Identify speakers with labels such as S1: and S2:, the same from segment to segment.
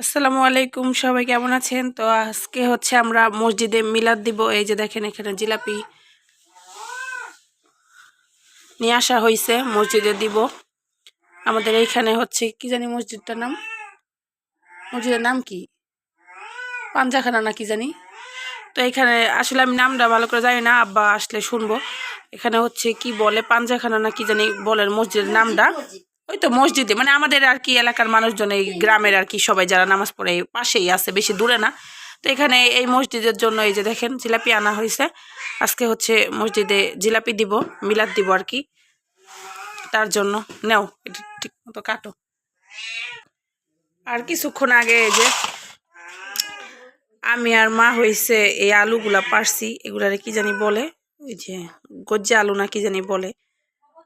S1: আসসালামু আলাইকুম, সবাই কেমন আছেন? তো আজকে হচ্ছে আমরা মসজিদে মিলাদ দিব। এই যে দেখেন এখানে জিলাপি নিয়ে আসা হয়েছে মসজিদে দিব। আমাদের এইখানে হচ্ছে, কি জানি মসজিদটার নাম? মসজিদের নাম কি? পাঞ্জাখানা না কি জানি? তো এখানে আসলে আমি নামটা ভালো করে জানি না, আব্বা আসলে শুনব। এখানে হচ্ছে কি বলে, পাঞ্জাখানা না কি জানি বলেন মসজিদের নামটা। ওই তো মসজিদে মানে আমাদের আর কি এলাকার মানুষজন এই গ্রামের আর কি সবাই যারা নামাজ পড়ে পাশেই আছে, বেশি দূরে না। তো এখানে এই মসজিদের জন্য এই যে দেখেন জিলাপি আনা হয়েছে। আজকে হচ্ছে মসজিদে জিলাপি দিব, মিলাদ দিব আর কি। তার জন্য, নেও, এটা ঠিক মতো কাটো। আর কিছুক্ষণ আগে এই যে আমি আর মা হয়েছে এই আলুগুলা পারছি, এগুলারে কি জানি বলে, ওই যে গজ্জা আলু না কি জানি বলে।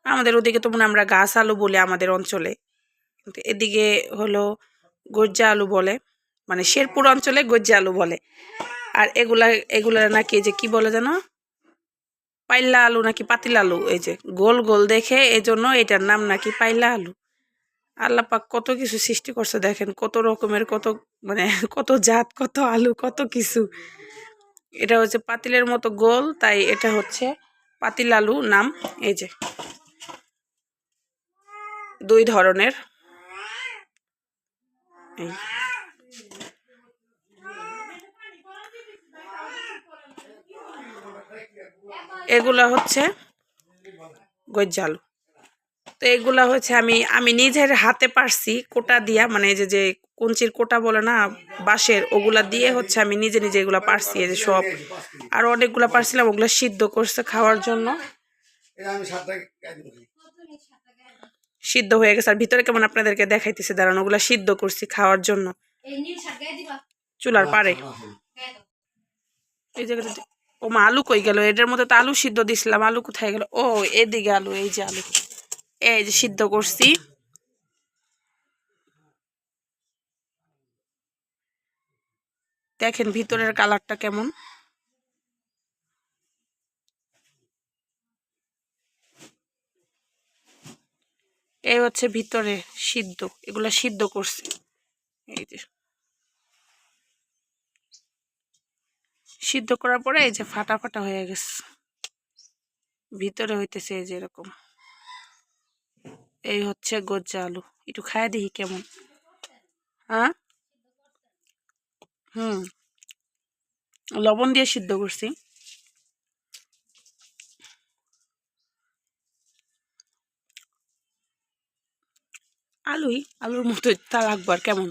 S1: আমাদের ওদিকে তো মনে আমরা গাছ আলু বলে আমাদের অঞ্চলে। এদিকে হলো গজ্জা আলু বলে মানে শেরপুর অঞ্চলে গজ্জা আলু বলে। আর এগুলা এগুলা নাকি যে কি বলে জানো পাইলা আলু নাকি পাতিলা আলু, এই যে গোল গোল দেখে এই জন্য এটার নাম নাকি পাইলা আলু। আল্লাহ পাক কত কিছু সৃষ্টি করছে দেখেন, কত রকমের, কত মানে কত জাত, কত আলু, কত কিছু। এটা হচ্ছে পাতিলের মতো গোল, তাই এটা হচ্ছে পাতিল আলু নাম, এই যে। দুই ধরনের। এই। এগুলা হচ্ছে গজ্জালু। তো এগুলা হচ্ছে আমি আমি নিজের হাতে পারছি কোটা দিয়া মানে যে যে কুঞ্চির কোটা বলে না, বাঁশের, ওগুলা দিয়ে হচ্ছে আমি নিজে নিজে এগুলা পারছি, এই যে সব। আর অনেকগুলা পারছিলাম, ওগুলা সিদ্ধ করছে খাওয়ার জন্য। সিদ্ধ হয়ে গেছে। আর ভিতরে কেমন আপনাদেরকে দেখাইতেছে? দাঁড়ানো ওগুলা সিদ্ধ করছি খাওয়ার জন্য। চুলার পারে এই জায়গাটা ও মা আলু কই গেল? এটার মধ্যে তো আলু সিদ্ধ দিছিলাম আলু কোথায় গেল? ও এদিকে আলু এই যে আলু। এই যে সিদ্ধ করছি। দেখেন ভিতরের কালারটা কেমন? এই হচ্ছে ভিতরে সিদ্ধ, এগুলা সিদ্ধ করছি। এই যে। সিদ্ধ করার পরে এই যে ফাটা ফাটা হয়ে গেছে। ভিতরে হইতেছে এই যে এরকম। এই হচ্ছে গজ্জা আলু। একটু খায় দেখি কেমন। হ্যাঁ? হুম। লবণ দিয়ে সিদ্ধ করছি। আলুই, আলুর মতো তা লাগবার কেমন?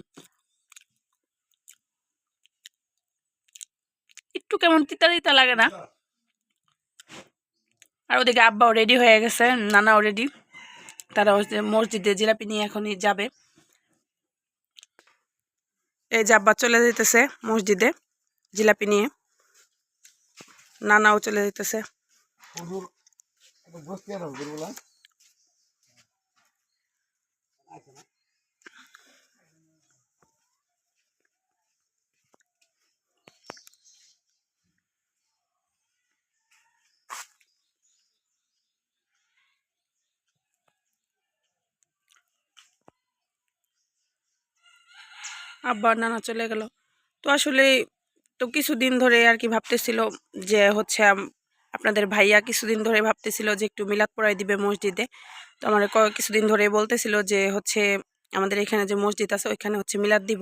S1: একটু কেমন তিতা তিতা লাগে না। আর ওদিকে আব্বাও রেডি হয়ে গেছে, নানাও রেডি তারা মসজিদে জিলাপি নিয়ে এখনই যাবে। এই যে আব্বা চলে যেতেছে মসজিদে জিলাপি নিয়ে। নানাও চলে যেতেছে আব্বা নানা চলে গেল। তো আসলে তো কিছুদিন ধরে আর কি ভাবতেছিল যে হচ্ছে আপনাদের ভাইয়া কিছুদিন ধরে ভাবতেছিল যে একটু মিলাদ পড়াই দিবে মসজিদে। তো আমার কিছুদিন ধরে বলতেছিল যে হচ্ছে আমাদের এখানে যে মসজিদ আছে, ওইখানে হচ্ছে মিলাদ দিব।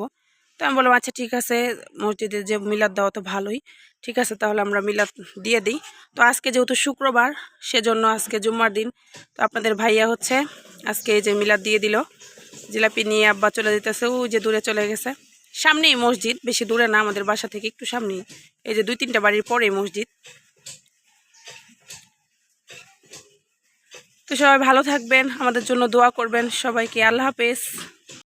S1: তো আমি বললাম আচ্ছা ঠিক আছে, মসজিদে যে মিলাদ দেওয়া তো ভালোই। ঠিক আছে, তাহলে আমরা মিলাদ দিয়ে দিই। তো আজকে যেহেতু শুক্রবার, সেজন্য আজকে জুম্মার দিন। তো আপনাদের ভাইয়া হচ্ছে আজকে এই যে মিলাদ দিয়ে দিল। জিলাপি নিয়ে আব্বা চলে যেতেছে ও যে দূরে চলে গেছে। সামনেই মসজিদ, বেশি দূরে না, আমাদের বাসা থেকে একটু সামনেই। এই যে দুই তিনটা বাড়ির পরেই মসজিদ। তো সবাই ভালো থাকবেন আমাদের জন্য দোয়া করবেন সবাইকে। আল্লাহ হাফেজ।